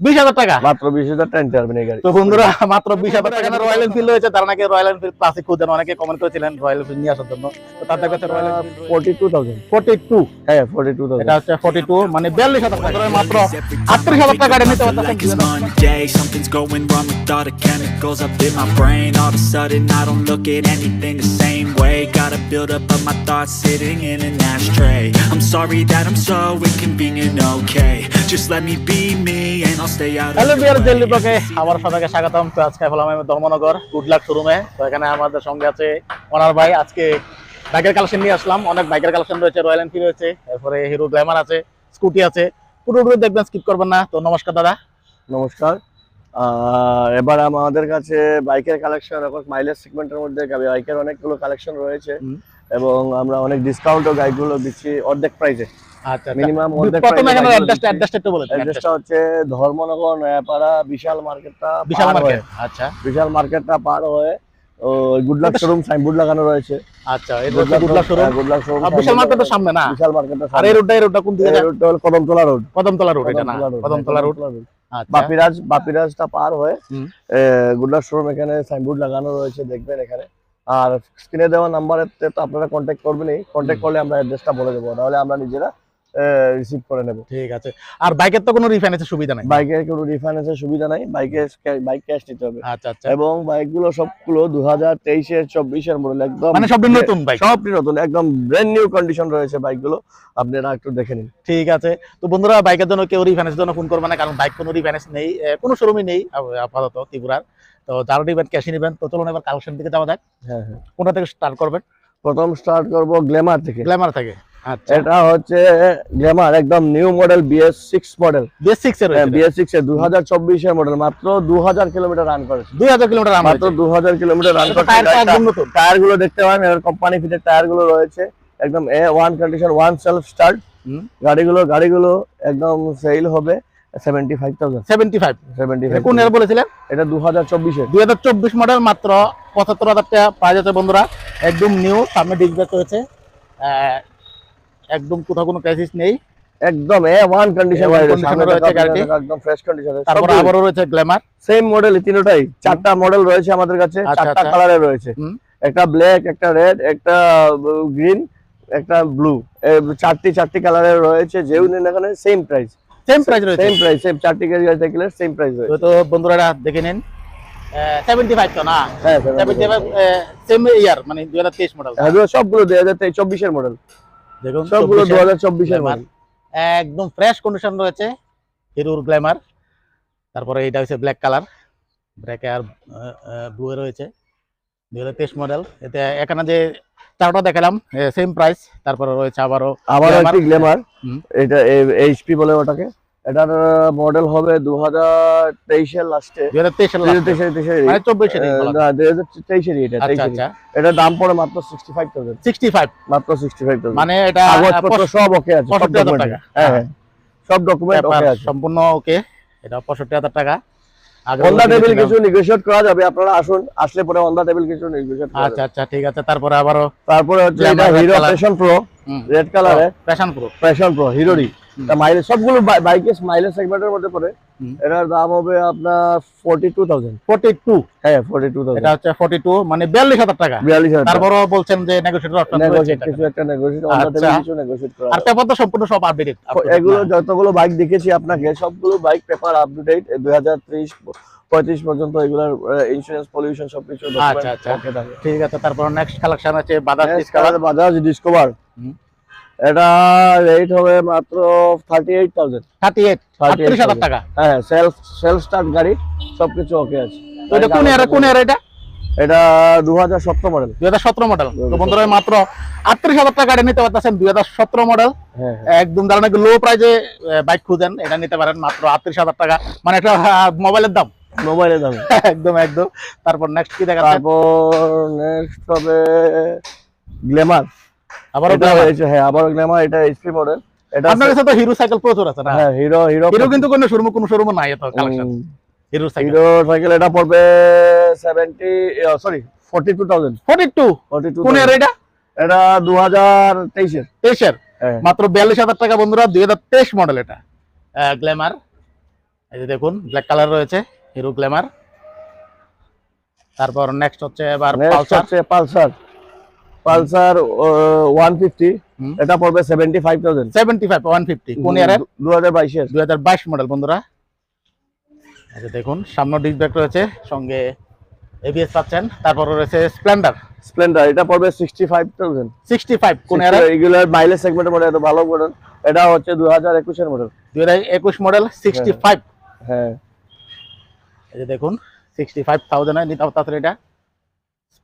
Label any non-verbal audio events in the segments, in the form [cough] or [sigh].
বিশ হাজার টাকা মাত্র বিশ হাজার টাকা নিতে পারবেন এই গাড়ি তো বন্ধুরা মাত্র বিশ হাজার টাকা রয়্যাল এনফিল্ড রয়েছে তারা নাকি রয়্যাল এনফিল্ড ক্লাসিক খুঁজেন অনেকে কমেন্ট করেছিলেন রয়্যাল এনফিল্ড নিয়ে আসার জন্য তো তাদের কাছে Royal forty two thousand forty two হ্যাঁ ফোর্টি টু এটা হচ্ছে ফোর্টি টু মানে বিয়াল্লিশ হাজার টাকা মাত্র আটত্রিশ হাজার টাকা নিতে Like it's পারতেছেন Monday, something's going wrong with all the chemicals up in my brain. All of a sudden, I don't look at anything the same way. Gotta build up of my thoughts sitting in an ashtray. I'm sorry that I'm okay? Just let me be me and I'll hello বিয়ার দিল্লি ব্লকে আবার সবাইকে স্বাগতম। তো আজকে হলাম আমি Dharmanagar good luck শোরুমে তো এখানে আমাদের সঙ্গে আছে অনার ভাই। আজকে বাইকের কালেকশন নিয়ে আসলাম। অনেক বাইকের কালেকশন রয়েছে রয়্যাল এনফিল্ড রয়েছে এরপরে হিরো গ্ল্যামার আছে স্কুটি আছে। পুরো পুরো দেখবেন স্কিপ করবেন না। তো নমস্কার দাদা। নমস্কার। আর এবার আমাদের কাছে বাইকের কালেকশন এখন মাইলেজ সেগমেন্টের মধ্যে বাইকের অনেকগুলো কালেকশন রয়েছে। এবং আমরা অনেক ডিসকাউন্টও গাড়িগুলো দিচ্ছি অর্ধেক প্রাইসে আচ্ছা মিনিমাম প্রথমে এখানে অ্যাড্রেসটা অ্যাড্রেসটা একটু বলে দিন অ্যাড্রেসটা হচ্ছে ধর্মনগর নয়াপাড়া বিশাল মার্কেটটা বিশাল মার্কেট আচ্ছা। বিশাল মার্কেটটা পার হয়ে ও গুডলাক শোরুম সাইনবোর্ড লাগানো রয়েছে। আচ্ছা এটা good luck showroom good luck showroom বিশাল মার্কেটের সামনে না? বিশাল মার্কেটটা আর এই রোডটা এই রোডটা কোন দিকে? যায় রোডটা হলো কদমতলা রোড। কদমতলা রোড এটা না? কদমতলা রোড আচ্ছা। বাপিরাজ বাপিরাজটা পার হয়ে হুম। গুডলাক শোরুম এখানে সাইনবোর্ড লাগানো রয়েছে দেখবেন এখানে। আর স্ক্রিনে দেওয়া নাম্বারের তো আপনারা কন্ট্যাক্ট করবেনই। কন্ট্যাক্ট করলে আমরা অ্যাড্রেসটা বলে দেবো। তাহলে আমরা নিজেরা রিসিভ করে নেব। ঠিক আছে। আর বাইকের তো কোনো রিফাইন্যান্সের সুবিধা নাই? বাইকের কোনো রিফাইন্যান্সের সুবিধা নাই বাইকে বাইক ক্যাশ নিতে হবে। আচ্ছা আচ্ছা। এবং বাইকগুলো সবগুলো দু হাজার তেইশের চব্বিশের মডেল একদম মানে সব নতুন বাইক? সবটি নতুন একদম ব্র্যান্ড নিউ কন্ডিশন রয়েছে বাইকগুলো। আপনারা একটু দেখে নিন। ঠিক আছে। তো বন্ধুরা বাইকের জন্য কেউ রিফাইন্যান্সের জন্য ফোন করবে না কারণ বাইক কোনো রিফাইন্যান্স নেই কোনো শোরুমই নেই আপাতত ত্রিপুরার। তো যারা নেবেন ক্যাশে নেবেন তো চলুন এবার কালেকশন দিকে যাওয়া যাক। হ্যাঁ হ্যাঁ। কোনটা থেকে স্টার্ট করবেন? প্রথম স্টার্ট করব গ্ল্যামার থেকে। গ্ল্যামার থেকে। এটা হচ্ছে গ্ল্যামার একদম new model BS six model BS six এর বিএস সিক্স এর দু হাজার চব্বিশের মডেল মাত্র দু হাজার কিলোমিটার রান করেছে। দুই হাজার কিলোমিটার মাত্র দু হাজার কিলোমিটার রান করেছে। টায়ারগুলো দেখতে পারেন এর কোম্পানি ফিটের টায়ারগুলো রয়েছে। একদম A one condition one self start গাড়িগুলো গাড়িগুলো একদম সেল হবে seventy five thousand seventy five seventy five কোন বলেছিলেন এটা দু হাজার চব্বিশের। দুই হাজার চব্বিশ মডেল মাত্র পঁচাত্তর হাজার টাকা প্রাইস আছে বন্ধুরা। একদম নিউ সামনে ডিসপ্লে রয়েছে। একদম কোথাও কোনো ক্রাইসিস নেই। একদম A one condition A1 condition রয়েছে গাড়িটি। একদম ফ্রেশ কন্ডিশন তারপর আবারও রয়েছে গ্ল্যামার সেম মডেল তিনটাই। চারটা মডেল রয়েছে আমাদের কাছে আচ্ছা, চারটা আচ্ছা। কালারে রয়েছে। একটা ব্ল্যাক একটা রেড একটা গ্রিন একটা ব্লু চারটি চারটি কালারের রয়েছে যেও নেন এখানে সেম প্রাইস সেম প্রাইস রয়েছে। সেম প্রাইস সেম চারটি গাড়ি সাইকেল সেম প্রাইস রয়েছে। তো বন্ধুরা দেখে নিন। সেভেন্টি ফাইভ তো না হ্যাঁ সেভেন্টি ফাইভ সেম ইয়ার মানে দুই হাজার তেইশ মডেল এগুলো সবগুলো দুই হাজার চব্বিশের মডেল দেখুন সবগুলো 24 দু হাজার চব্বিশের একদম ফ্রেশ কন্ডিশন রয়েছে হিরোর গ্ল্যামার তারপরে এটা হচ্ছে ব্ল্যাক কালার ব্ল্যাক আর ব্লু রয়েছে। দুই হাজার তেইশ মডেল এতে এখানে যে চারটা দেখালাম সেম প্রাইস তারপরে রয়েছে আবারও আবারও। একটি গ্ল্যামার। এটা এইচপি বলে ওটাকে। এটার মডেল হবে দু হাজার তেইশের লাস্টে মানে এটা আচ্ছা আচ্ছা। এটার দাম পড়ে মাত্র sixty five thousand sixty five মাত্র সিক্সটি ফাইভ থাউজেন্ড মানে এটা কাগজপত্র সব ওকে আছে সব টাকা। হ্যাঁ হ্যাঁ। সব ডকুমেন্ট ওকে আছে। সম্পূর্ণ ওকে এটা পঁয়ষট্টি হাজার টাকা। অন দা টেবিল কিছু নেগোশিয়েট করা যাবে আপনারা আসুন আসলে পরে অন দা টেবিল কিছু নেগোশিয়েট আচ্ছা আচ্ছা ঠিক আছে তারপরে হচ্ছে এটা হিরো। প্যাশন প্রো রেড কালারে Passion Pro Passion Pro mileage সবগুলো বাইকের মাইলেজ সেগমেন্টের মধ্যে পড়ে। এটার দাম হবে আপনার forty two thousand forty two হ্যাঁ ফোর্টি টু এটা হচ্ছে ফোর্টি টু মানে বিয়াল্লিশ হাজার টাকা। বিয়াল্লিশ হাজার তারপরও বলছেন যে আচ্ছা। আর পেপার তো সম্পূর্ণ সব আপডেটেড এগুলো যতগুলো বাইক দেখেছি আপনাকে সবগুলো বাইক পেপার দুই হাজার ত্রিশ পঁয়ত্রিশ পর্যন্ত এগুলোর ইন্স্যুরেন্স পলিউশন সবকিছু আচ্ছা, আচ্ছা। ঠিক আছে তারপর নেক্সট কালেকশন আছে বাজাজ Next ডিসকাভার আমাদের বাজাজ ডিসকভার হুম। এটা রেট হবে মাত্র thirty eight thousand thirty eight হাজার টাকা? হ্যাঁ সেলফ সেলফ স্টার্ট গাড়ি সবকিছু ওকে আছে। এটা কোন এর কোন এর এটা? এটা দু হাজার সতেরো মডেল হাজার সতেরো মডেল তো বন্ধুরা মাত্র আটত্রিশ হাজার টাকা এটা নিতে পারতেছেন দুই হাজার সতেরো মডেল হ্যাঁ হ্যাঁ। একদম যারা নাকি লো প্রাইজে বাইক খুঁজেন এটা নিতে পারেন মাত্র আটত্রিশ হাজার টাকা। মানে একটা মোবাইলের দাম। মোবাইলের দামে। [laughs] একদম একদম। তারপর নেক্সট কি দেখা তারপর নেক্সট হবে গ্ল্যামার আবার হ্যাঁ আবার গ্ল্যামার এটা এইচপি মডেল এটা আপনার কাছে তো হিরো সাইকেল প্রচুর আছে না? হ্যাঁ হিরো হিরো হিরো কিন্তু কোনো শোরুম কোনো শোরুম নাই এত collection Hero cycle Hero cycle এটা পড়বে seventy sorry forty two thousand forty two forty two কোন এর এটা? এটা দু হাজার তেইশের। তেইশের? হ্যাঁ। মাত্র বিয়াল্লিশ হাজার টাকা বন্ধুরা দুই হাজার তেইশ মডেল এটা। গ্ল্যামার এই যে দেখুন ব্ল্যাক কালার রয়েছে হিরো গ্ল্যামার তারপর নেক্সট হচ্ছে এবার পালসার হচ্ছে পালসার পালসার ওয়ান ফিফটি হুম। এটা পড়বে seventy five thousand seventy five one fifty কোন ইয়ারের বাইশের দুই হাজার বাইশ মডেল বন্ধুরা। যে দেখুন সামনে ডিস ব্রেক রয়েছে সঙ্গে এবিএস পাচ্ছেন তারপর রয়েছে স্প্লেন্ডার স্প্লেন্ডার এটা পড়বে sixty five thousand sixty five কোন ইয়ারের রেগুলার মাইলেজ সেগমেন্টের মডেল ভালো মডেল এটা হচ্ছে দু হাজার একুশের মডেল দুই হাজার একুশ মডেল সিক্সটি ফাইভ হ্যাঁ। এই যে দেখুন সিক্সটি ফাইভ থাউজেন্ড নিতে পারতেছেন এটা।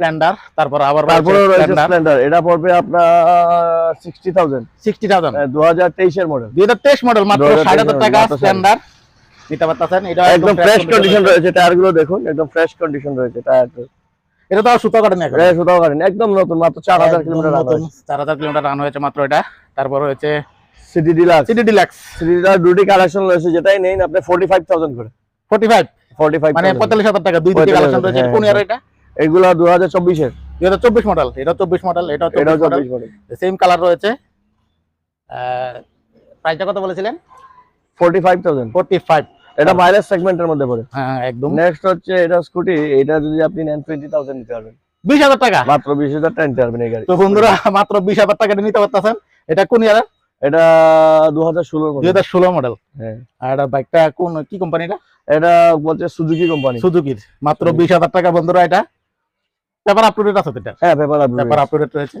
স্প্লেন্ডার তারপর আবার তারপরে রয়েছে স্প্লেন্ডার। এটা পড়বে আপনার সিক্সটি থাউজেন্ড সিক্সটি থাউজেন্ড দু হাজার তেইশের মডেল দুই হাজার তেইশ মডেল মাত্র 2023 টাকা স্প্লেন্ডার। নিতে পারতেছেন? এটা একদম ফ্রেশ কন্ডিশন রয়েছে। টায়ারগুলো দেখুন একদম ফ্রেশ কন্ডিশন রয়েছে টায়ার এটা তো আর সুতো এখন। এটা সুতাও কাটেন একদম নতুন মাত্র চার হাজার কিলোমিটার নতুন চার হাজার রান হয়েছে মাত্র এটা। তারপর রয়েছে CT Deluxe CT Deluxe CT Deluxe দুটি কালেকশন রয়েছে যেটাই নেই আপনি ফোর্টি ফাইভ থাউজেন্ড করে। ফোর্টি ফাইভ ফোর্টি ফাইভ মানে পঁয়তাল্লিশ হাজার টাকা দুই দিকে কালেকশন রয়েছে হ্যাঁ, কোন ইয়ার এটা? এগুলো দু হাজার চব্বিশের দুই হাজার চব্বিশ মডেল এটা চব্বিশ মডেল এটা চব্বিশ মডেল সেম কালার রয়েছে। প্রাইসটা কত বলেছিলেন? Forty five thousand forty five এটা মাইলেজ সেগমেন্টের মধ্যে পড়ে। হ্যাঁ একদম। নেক্সট হচ্ছে এটা স্কুটি এটা যদি আপনি নেন টোয়েন্টি থাউজেন্ড নিতে পারবেন। বিশ হাজার টাকা? মাত্র বিশ হাজার টাকা নিতে পারবেন এই গাড়ি। তো বন্ধুরা মাত্র বিশ হাজার টাকা নিতে পারতেছেন। এটা কোন ইয়ার এটা দু হাজার ষোলোর দুই হাজার ষোলো মডেল হ্যাঁ। আর এটা বাইকটা কোন কি কোম্পানিটা এটা বলছে সুজুকি কোম্পানি সুজুকির মাত্র বিশ হাজার টাকা বন্ধুরা এটা। পেপার আপ টু আছে এটা? হ্যাঁ পেপার পেপার আপ টু রয়েছে।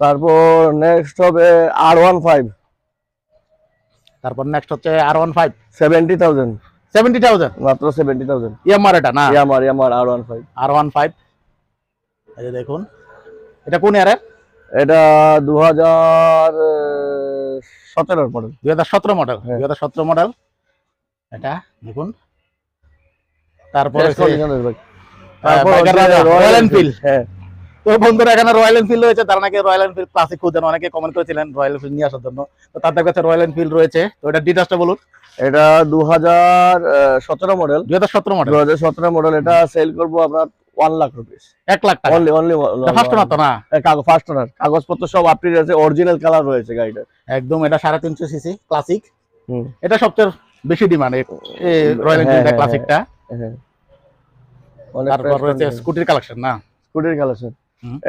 তারপর নেক্সট হবে আর ওয়ান ফাইভ তারপর নেক্সট হচ্ছে R one five seventy thousand seventy thousand মাত্র সেভেন্টি থাউজেন্ড ইয়ামার এটা না? ইয়ামার ইয়ামার R one five R one five এই দেখুন এটা কোন ইয়ারের? এটা দু হাজার সতেরোর মডেল দুই হাজার সতেরো মডেল হ্যাঁ। দুই হাজার সতেরো মডেল এটা দেখুন। তারপর রয়্যাল এনফিল্ড হ্যাঁ। তো বন্ধুরা এখানে রয়্যাল এনফিল্ড রয়েছে তারা নাকি রয়্যাল এনফিল্ড ক্লাসিক খুঁজেন অনেকে কমেন্ট করেছিলেন রয়্যাল এনফিল্ড নিয়ে আসার জন্য। তো তাদের কাছে রয়্যাল এনফিল্ড রয়েছে। তো এটা ডিটেলসটা বলুন। এটা দু হাজার সতেরো মডেল দুই হাজার সতেরো মডেল দু হাজার সতেরো মডেল এটা সেল করব আপনার ওয়ান লাখ রুপিস এক লাখ টাকা। অনলি অনলি ফার্স্ট না তো না? কাগজ ফার্স্ট ওনার কাগজপত্র সব আছে অরিজিনাল কালার রয়েছে গাড়িটা একদম এটা সাড়ে তিনশো সিসি ক্লাসিক এটা সবচেয়ে বেশি ডিমান্ড রয়্যাল হ্যাঁ, এনফিল্ড হ্যাঁ, ক্লাসিকটা হ্যাঁ। তারপর রয়েছে স্কুটির কালেকশন না? স্কুটির কালেকশন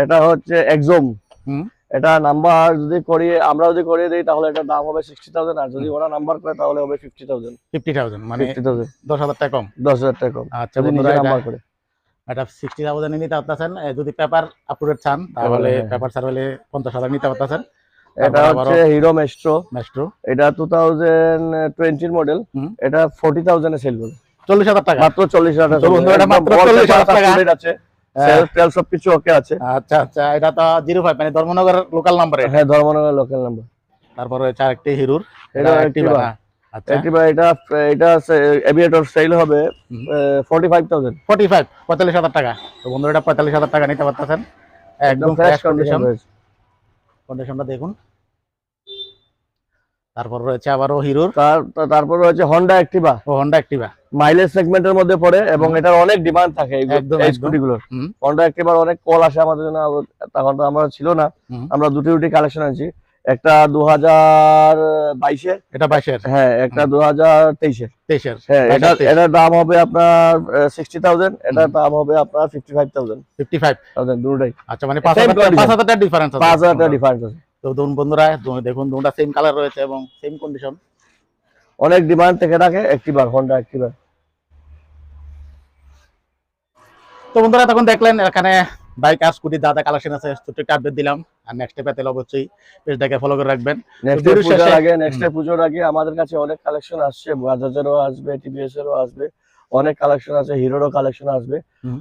এটা হচ্ছে এক্সোম হুম। এটা নাম্বার যদি করিয়ে আমরা যদি করিয়ে দিই তাহলে এটা দাম হবে সিক্সটি থাউজেন্ড আর যদি ওরা নাম্বার করে তাহলে হবে ফিফটি থাউজেন্ড ফিফটি থাউজেন্ড মানে ফিফটি থাউজেন্ড দশ হাজার টাকা কম। দশ হাজার টাকা কম। আচ্ছা বন্ধুরা নাম্বার করে। এটা সিক্সটি থাউজেন্ড নিতে পারতেছেন। যদি পেপার চান তাহলে। পেপার ছাড়া হলে পঞ্চাশ হাজার নিতে পারতেছেন। এটা হচ্ছে হিরো মেস্ট্রো মেস্ট্রো এটা টু থাউজেন্ড টোয়েন্টির মডেল। এটা ফোর্টি থাউজেন্ডে সেল করে চল্লিশ হাজার টাকা। মাত্র চল্লিশ হাজার বন্ধু, এটা মাত্র 40,000 টাকা। আছে। হ্যাঁ। সেলফ টেল সবকিছু ওকে আছে। আচ্ছা আচ্ছা এটা তো জিরো ফাইভ মানে ধর্মনগর লোকাল নাম্বার হ্যাঁ ধর্মনগর লোকাল নাম্বার তারপর রয়েছে আরেকটি হিরোর। এটা আচ্ছা। এটা এটা এভিয়েটর সেল হবে ফাইভ ফাইভ টাকা। তো বন্ধুরা এটা পঁয়তাল্লিশ হাজার টাকা নিতে পারতেছেন। একদম ফ্রেশ কন্ডিশন কন্ডিশনটা দেখুন। তারপর রয়েছে আবারও হিরোর। তারপর রয়েছে Honda Activa Honda Activa mileage সেগমেন্টের মধ্যে পড়ে এবং এটার অনেক ডিমান্ড থাকে এই। স্কুটিগুলোর হন্ডা অ্যাক্টিভার অনেক কল আসে আমাদের জন্য তখন তো আমরা ছিল না। আমরা দুটি দুটি কালেকশন আনছি একটা দু হাজার বাইশের এটা বাইশের? হ্যাঁ একটা দু হাজার তেইশের। তেইশের। হ্যাঁ এটা এটার দাম হবে আপনার সিক্সটি থাউজেন্ড এটার দাম হবে আপনার fifty five thousand fifty five thousand দুটাই। আচ্ছা মানে পাঁচ হাজার টাকা- পাঁচ হাজার টাকা ডিফারেন্স পাঁচ হাজার টাকা ডিফারেন্স আছে। তো ধরুন বন্ধুরা দেখুন দুটা সেম কালার রয়েছে এবং সেম কন্ডিশন অনেক ডিমান্ড থেকে থাকে একটিবার হন্ডা একটিবার তো বন্ধুরা তখন দেখলেন এখানে বাইক আর স্কুটি দাদা কালেকশন আছে ছোট্ট একটা আপডেট দিলাম। আর নেক্সট পেতে অবশ্যই পেজটাকে ফলো করে রাখবেন। নেক্সট পুজোর আগে নেক্সট পুজোর আগে আমাদের কাছে অনেক কালেকশন আসছে। বাজাজেরও আসবে টিভিএস এরও আসবে। অনেক কালেকশন আছে হিরোরও কালেকশন আসবে।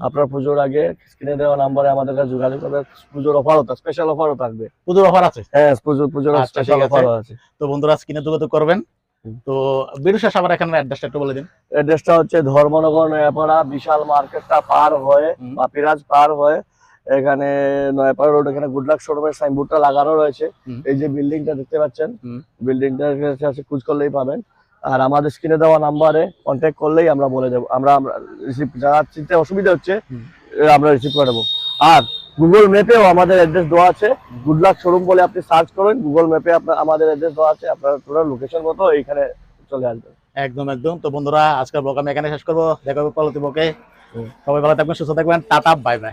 আপনার পুজোর আগে স্ক্রিনে দেওয়া নাম্বারে আমাদের কাছে যোগাযোগ করবে। পুজোর অফারও স্পেশাল অফারও থাকবে। পুজোর অফার আছে? হ্যাঁ পুজোর পুজোর স্পেশাল ঠিক আছে। তো বন্ধুরা স্ক্রিনে যোগাযোগ করবেন। তো শেষ আবার এখানে অ্যাড্রেসটা একটু বলে দিন। অ্যাড্রেসটা হচ্ছে ধর্মনগর নয়াপাড়া বিশাল মার্কেটটা পার হয়ে। পাপিরাজ পার হয়ে এখানে নয়াপাড়া রোড এখানে গুড লাক শোরুমের সাইনবোর্ডটা লাগানো রয়েছে। এই যে বিল্ডিংটা দেখতে পাচ্ছেন। বিল্ডিংটার কাছে খোঁজ করলেই পাবেন। আর আমাদের স্ক্রিনে দেওয়া নাম্বারে কন্ট্যাক্ট করলেই আমরা বলে দেবো। আমরা রিসিভ যারা চিনতে অসুবিধা হচ্ছে। আমরা রিসিভ করে দেবো। আর গুগল ম্যাপেও আমাদের অ্যাড্রেস দেওয়া আছে। গুড লাক শোরুম বলে আপনি সার্চ করুন গুগল ম্যাপে আপনার আমাদের অ্যাড্রেস দেওয়া আছে। আপনার পুরো লোকেশন মতো এইখানে চলে আসবেন। একদম একদম। তো বন্ধুরা আজকের ব্লগ আমি এখানে শেষ করব। দেখা হবে পরবর্তী সবাই ভালো থাকবেন সুস্থ থাকবেন। Tata bye bye